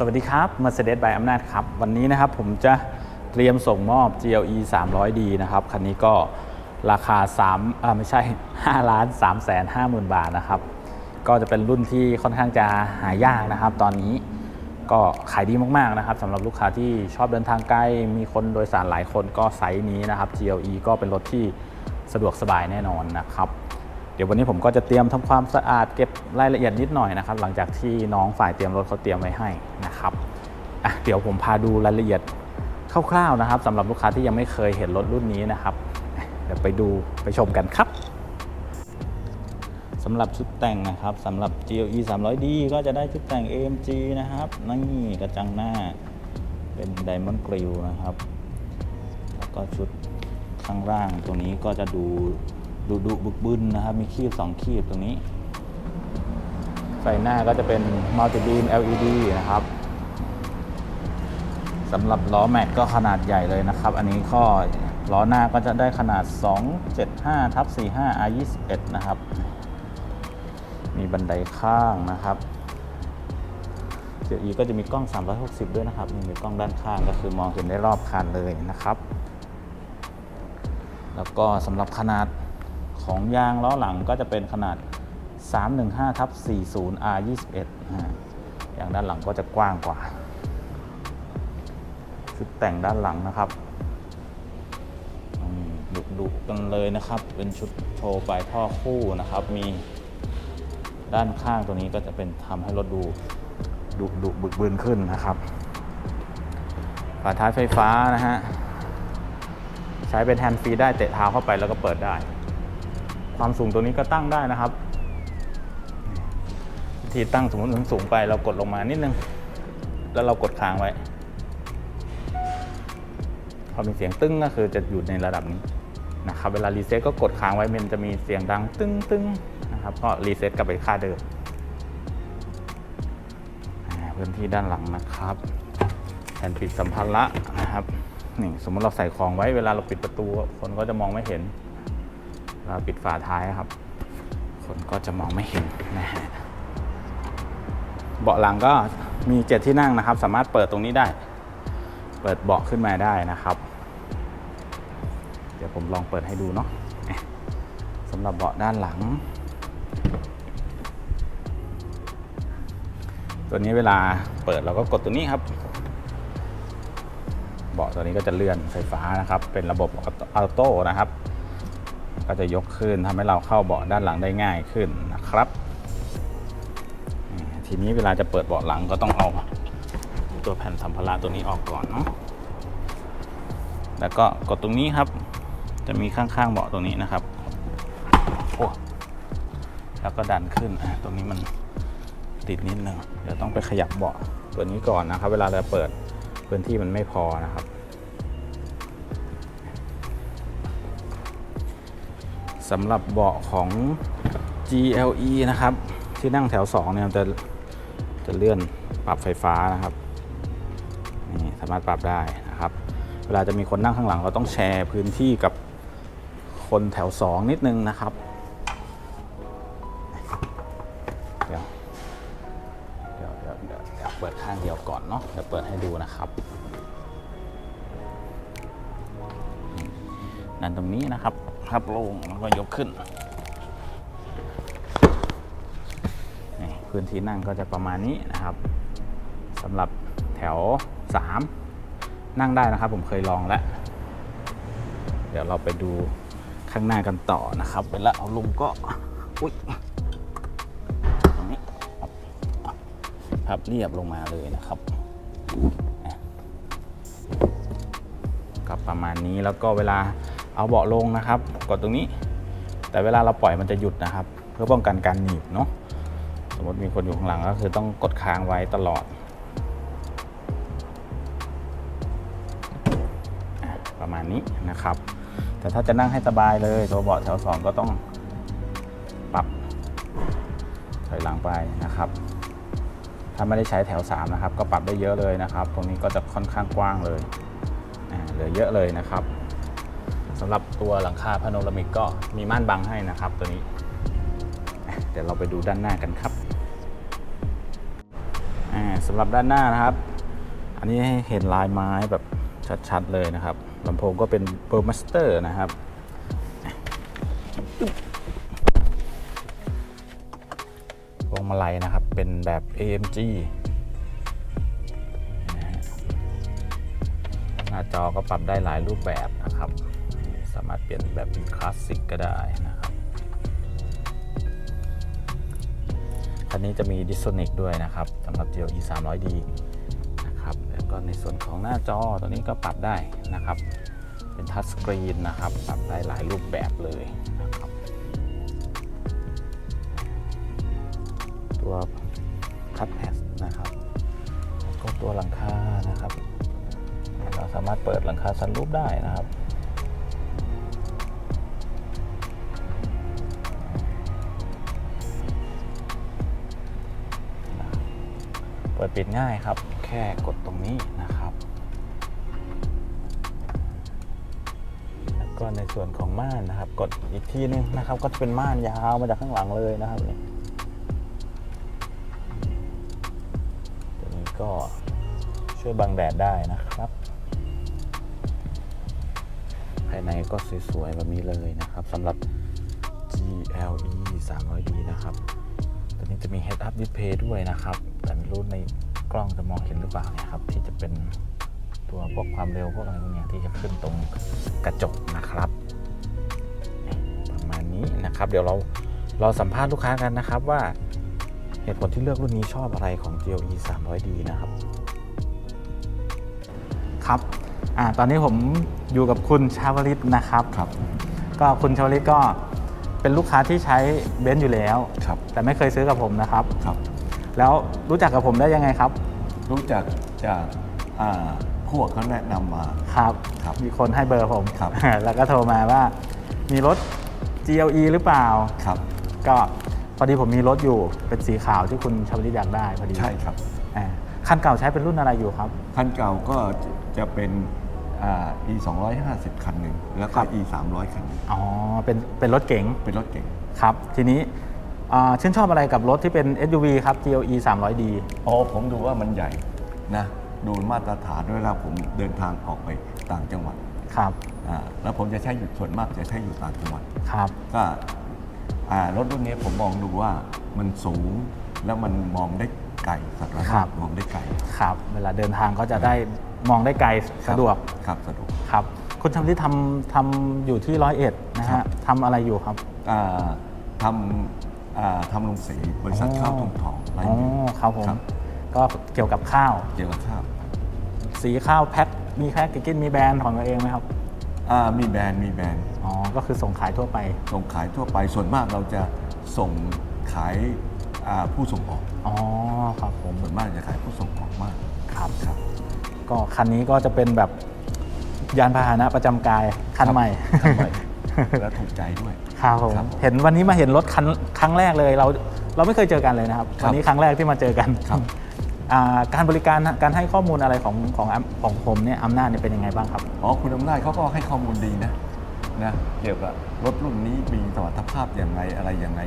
สวัสดีครับ Mercedes by อำนาจครับ วันนี้นะครับผมจะเตรียมส่งมอบ GLE 300D นะครับ คันนี้ก็ราคา3อ่าไม่ใช่5ล้าน3แสน5หมื่นบาทนะครับ ก็จะเป็นรุ่นที่ค่อนข้างจะหายากนะครับ ตอนนี้ก็ขายดีมากๆนะครับสำหรับลูกค้าที่ชอบเดินทางไกล มีคนโดยสารหลายคนก็ไซส์นี้นะครับ GLE ก็เป็นรถที่สะดวกสบายแน่นอนนะครับ เดี๋ยววันนี้ผมก็จะเตรียมทำความสะอาดเก็บรายละเอียดนิดหน่อยนะครับ หลังจากที่น้องฝ่ายเตรียมรถเขาเตรียมไว้ให้นะครับอะเดี๋ยวผมพาดูรายละเอียดคร่าวๆนะครับสำหรับลูกค้าที่ยังไม่เคยเห็นรถรุ่นนี้นะครับ เดี๋ยวไปดูไปชมกันครับสำหรับชุดแต่งนะครับสำหรับ GLE 300D ก็จะได้ชุดแต่ง AMG นะครับนี่กระจังหน้าเป็น Diamond Grille นะครับ แล้วก็ชุดข้างล่างตรงนี้ก็จะดู ดุดุบึกบึนนะครับ มีคีบ2คีบตรงนี้ ไฟหน้าก็จะเป็นมัลติบีม LED นะครับสำหรับล้อแม็กก็ขนาดใหญ่เลยนะครับ อันนี้ข้อล้อหน้าก็จะได้ขนาด 275ทับ45 R21 นะครับ มีบันไดข้างนะครับเดี๋ยวอีก็จะมีกล้อง 360 ด้วยนะครับ มีกล้องด้านข้างก็คือมองเห็นได้รอบคันเลยนะครับ แล้วก็สำหรับขนาด ของยางล้อหลังก็จะเป็นขนาด 315ทับ40 R21 อ่าอย่างด้านหลังก็จะกว้างกว่า ชุดแต่งด้านหลังนะครับดุดุกันเลยนะครับ เป็นชุดโชว์ปลายท่อคู่นะครับ มีด้านข้างตัวนี้ก็จะเป็นทำให้รถดูดุดุบึกบืนขึ้นนะครับฝาท้ายไฟฟ้านะฮะ ใช้เป็นแฮนด์ฟรีได้เตะเท้าเข้าไปแล้วก็เปิดได้ ความสูงตัวนี้ก็ตั้งได้นะครับวิธีตั้งสมมติมันสูงไปเรากดลงมานิดนึง แล้วเรากดค้างไว้พอมีเสียงตึ้งก็คือจะอยู่ในระดับนี้นะครับเวลารีเซ็ตก็กดค้างไว้มันจะมีเสียงดังตึ้งตึ้งนะครับก็รีเซ็ตกลับไปค่าเดิมพื้นที่ด้านหลังนะครับแผ่นปิดสัมภาระนะครับนี่สมมติเราใส่ของไว้เวลาเราปิดประตูคนก็จะมองไม่เห็น ปิดฝาท้ายครับ คนก็จะมองไม่เห็นนะฮะเบาะหลังก็มีเจ็ดที่นั่งนะครับ สามารถเปิดตรงนี้ได้ เปิดเบาะขึ้นมาได้นะครับ เดี๋ยวผมลองเปิดให้ดูเนาะอะสำหรับเบาะด้านหลัง ตัวนี้เวลาเปิดเราก็กดตัวนี้ครับ เบาะตัวนี้ก็จะเลื่อนไฟฟ้านะครับ เป็นระบบออโต้นะครับ ก็จะยกขึ้นทำให้เราเข้าเบาะด้านหลังได้ง่ายขึ้นนะครับ ทีนี้เวลาจะเปิดเบาะหลังก็ต้องเอาตัวแผ่นสัมภาระตัวนี้ออกก่อนเนาะแล้วก็กดตรงนี้ครับ จะมีข้างๆเบาะตรงนี้นะครับโอ้แล้วก็ดันขึ้นตรงนี้มันติดนิดนึงเดี๋ยวต้องไปขยับเบาะตัวนี้ก่อนนะครับ เวลาเราเปิดพื้นที่มันไม่พอนะครับ สำหรับเบาะของ GLE นะครับ ที่นั่งแถว 2 เนี่ยจะจะเลื่อนปรับไฟฟ้านะครับนี่สามารถปรับได้นะครับ เวลาจะมีคนนั่งข้างหลังเราต้องแชร์พื้นที่กับคนแถว 2 นิดนึงนะครับเดี๋ยวเดี๋ยวเดี๋ยวเดี๋ยวเปิดข้างเดียวก่อนเนาะเดี๋ยวเปิดให้ดูนะครับนั่นตรงนี้นะครับ ครับลงแล้วก็ยกขึ้น พื้นที่นั่งก็จะประมาณนี้นะครับสำหรับแถว 3 นั่งได้นะครับผมเคยลองแล้ว เดี๋ยวเราไปดูข้างหน้ากันต่อนะครับ เวลาเอาลงก็อุ้ยตรงนี้พับเรียบลงมาเลยนะครับอะก็ประมาณนี้แล้วก็เวลา เอาเบาะลงนะครับ กดตรงนี้ แต่เวลาเราปล่อยมันจะหยุดนะครับ เพื่อป้องกันการหนีบเนาะสมมติมีคนอยู่ข้างหลังก็คือต้องกดค้างไว้ตลอดประมาณนี้นะครับ แต่ถ้าจะนั่งให้สบายเลยตัวเบาะแถวสองก็ต้องปรับถอยหลังไปนะครับ ถ้าไม่ได้ใช้แถว 3 นะครับ ก็ปรับได้เยอะเลยนะครับ ตรงนี้ก็จะค่อนข้างกว้างเลยเหลือเยอะเลยนะครับ สำหรับตัวหลังคาพาโนรามิกก็มีม่านบังให้นะครับตัวนี้ เดี๋ยวเราไปดูด้านหน้ากันครับสำหรับด้านหน้านะครับ อันนี้ให้เห็นลายไม้แบบชัดๆเลยนะครับลำโพงก็เป็นเบอร์มาสเตอร์นะครับพวงมาลัยนะครับเป็นแบบ AMG หน้าจอก็ปรับได้หลายรูปแบบนะครับามารถเปลี่ยนแบบเป็นคลาสสิกก็ได้นะครับคันนี้จะมีดิสโ n นิกด้วยนะครับสำหรับ GLE 300D นะครับแล้วก็ในส่วนของหน้าจอตัวนี้ก็ปรับได้นะครับ เป็นทัชสกรีนนะครับ ปรับได้หลายรูปแบบเลยนะครับ ตัวทัชแพดนะครับก็ตัวหลังคานะครับ เราสามารถเปิดหลังคาซันรูปได้นะครับ ดปิดง่ายครับ แค่กดตรงนี้นะครับ แล้วก็ในส่วนของม่านนะครับ กดอีกทีนึงนะครับ ก็จะเป็นม่านยาวมาจากข้างหลังเลยนะครับนี่ตัวนี้ก็ช่วยบังแดดได้นะครับ ภายในก็สวยๆแบบนี้เลยนะครับสำหรับ GLE 300D นะครับ นี้จะมี Head Up Display ด้วยนะครับ แต่ไม่รู้ในกล้องจะมองเห็นหรือเปล่าเนี่ยครับ ที่จะเป็นตัวพวกความเร็วพวกอะไรพวกเนี้ยที่จะขึ้นตรงกระจกนะครับนี่ประมาณนี้นะครับ เดี๋ยวเราเราสัมภาษณ์ลูกค้ากันนะครับว่าเหตุผลที่เลือกรุ่นนี้ชอบอะไรของ GLE 300D นะครับ ครับอ่าตอนนี้ผมอยู่กับคุณชาวลิตนะครับครับ ก็คุณชาวลิตก็ เป็นลูกค้าที่ใช้เบนซ์อยู่แล้ว ครับ แต่ไม่เคยซื้อกับผมนะครับ ครับ แล้วรู้จักกับผมได้ยังไงครับ รู้จักจากอ่าพวกเขาแนะนำมา ครับ ครับมีคนให้เบอร์ผม ครับ แล้วก็โทรมาว่า มีรถ GLE หรือเปล่า ครับ ก็พอดีผมมีรถอยู่เป็นสีขาวที่คุณชาวลิตอยากได้พอดีใช่ครับ อ่าคันเก่าใช้เป็นรุ่นอะไรอยู่ครับ คันเก่าก็จะเป็น อ่า e 250 คันหนึ่งแล้วก็ครับ e 300 คันหนึ่งอ๋อเป็นเป็นรถเก๋งเป็นรถเก่ง ครับ ทีนี้อ่าชื่นชอบอะไรกับรถที่เป็น SUV ครับ GLE 300D อ๋อผมดูว่ามันใหญ่นะ ดูมาตรฐานเวลาผมเดินทางออกไปต่างจังหวัดครับอ่าแล้วผมจะใช้อยู่ส่วนมากจะใช้อยู่ต่างจังหวัด ครับ ก็อ่ารถรุ่นนี้ผมมองดูว่ามันสูงแล้วมันมองได้ไกลสัตว์ครับ มองได้ไกล ครับ เวลาเดินทางก็จะได้ มองได้ไกลสะดวกครับสะดวกครับคุณชำลิตทำทำอยู่ที่ร้อยเอ็ดนะครัฮะบ ทำอะไรอยู่ครับอ่าทำอ่าทำโรงสีบริษัทอ๋อข้าวทุ่งทองไรอ๋อเงินครับผม ครับ ก็เกี่ยวกับข้าว เกี่ยวกับข้าวสีข้าวแพ็คมีแพ็คกินมีแบรนด์ของตัวเองไหมครับอ่ามีแบรนด์มีแบรนด์อ๋อก็คือส่งขายทั่วไปส่งขายทั่วไปส่วนมากเราจะส่งขายอ่าผู้ส่งออก อ๋อครับผมส่วนมากจะขายผู้ส่งออกมากครับครับ ก็คันนี้ก็จะเป็นแบบยานพาหนะประจำกายคันครับใหม่คันใหม่และถูกใจด้วย ครับผมครับเห็นวันนี้มาเห็นรถคันครั้งแรกเลยเราเราไม่เคยเจอกันเลยนะครับครับวันนี้ครั้งแรกที่มาเจอกันครับ อ่าการบริการการให้ข้อมูลอะไรของของของผมเนี่ยอำนาจเนี่ยเป็นยังไงบ้างครับ อ๋อคุณอำนาจเขาก็ให้ข้อมูลดีนะนะเกี่ยวกับรถรุ่นนี้มีสมรรถภาพอย่างไรอะไรอย่างไร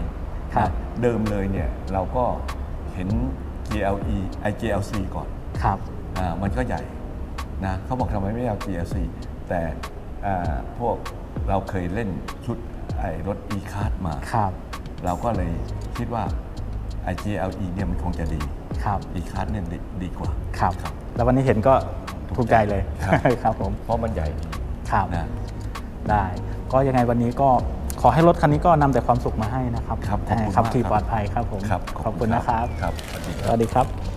ครับ นะเดิมเลยเนี่ยเราก็เห็น GLE ไอ GLC ก่อนครับ อ่ามันก็ใหญ่ นะเขาบอกทำไมไม่เอา GLC แต่อ่าพวกเราเคยเล่นชุดไอ้รถ e-card มาครับเราก็เลยคิดว่าไอ้ GLE เนี่ยมันคงจะดีครับ e-card เนี่ยดีดีกว่าครับครับแล้ววันนี้เห็นก็ถูกใจเลยครับครับผมเพราะมันใหญ่ดีครับนะได้ก็ยังไงวันนี้ก็ขอให้รถคันนี้ก็นำแต่ความสุขมาให้นะครับครับขอบคุณขับมากขี่ครับปลอดภัยครับผมครับขอบคุณนะครับครับสวัสดีคสรับวัสดีครับครับ